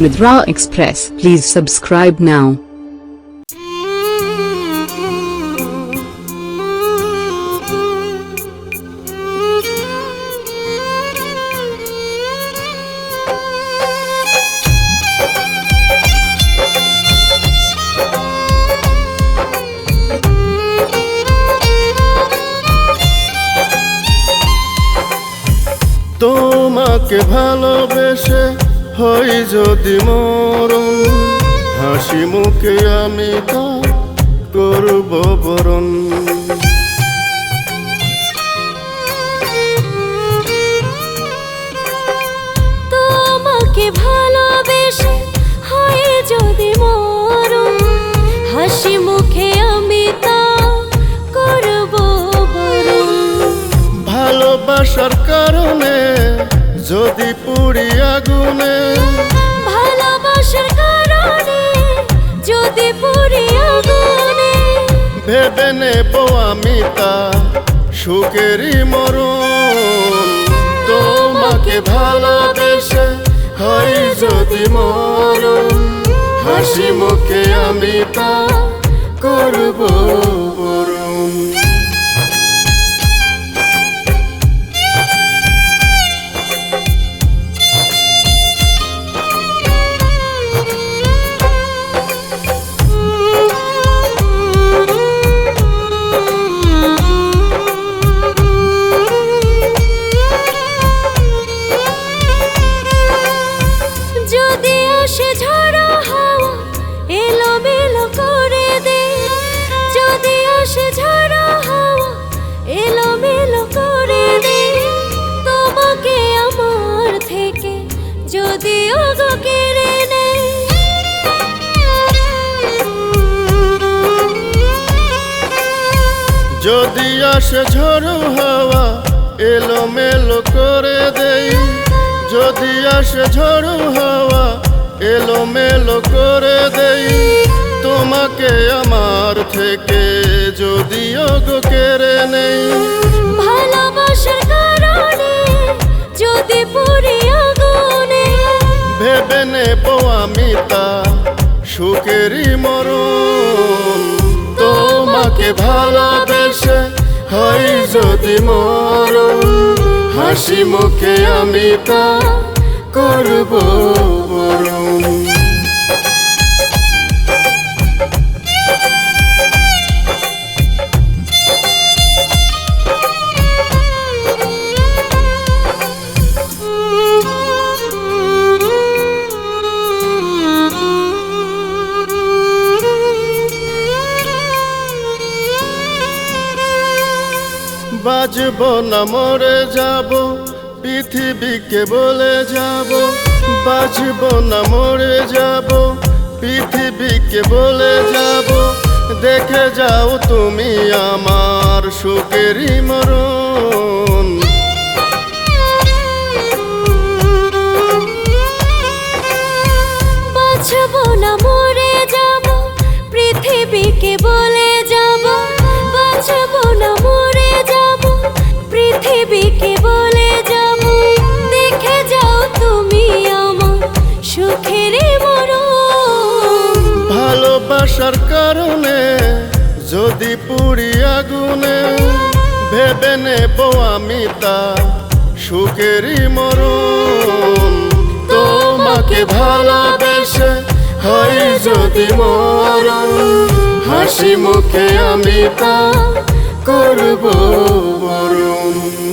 with Raw Express. Please subscribe now. তোমাকে ভালোবেসে হই যদি মরণ হাসি মুখে আমি তা আগুনে। ভালোবাসার কারণে যদি পুরি আগুনে। ভেবে নেব আমি তা সুখেরই মরণ। তোমাকে ভালোবেসে হয় যদি মরণ। হাসি মুখে আমি তা করব যদি আসে ঝড়ো হাওয়া এলো মেলো করে দেই। যদি আসে ঝড়ো হাওয়া এলো মেলো করে দেই। তোমাকে আমার থেকে যদিও গো কেড়ে নেই। ভালোবাসার কারণে যদি পুরি আগুনে। ভেবে নেব আমি তা সুখেরই মরণ। তোমাকে ভালোবেসে। হয় যদি মর হাসি মুখে আমি তা বাজব না, মরে যাব। পৃথিবীকে বলে যাব। বাজব না, মরে যাব। পৃথিবীকে বলে যাব। দেখে যাও তুমি আমার সুখেরই মরণ। বাঁচব না, মরে যাব। পৃথিবীকে বলে পৃথিবীকে বলে যাব দেখে যাও তুমি আমার সুখের ভালোবাসার কারণে যদি পুড়ি আগুনে ভেবে নেব আমি তা সুখেরই মরণ। তোমাকে ভালোবেসে হয় যদি মরণ, হাসি মুখে আমি তা করব বরণ।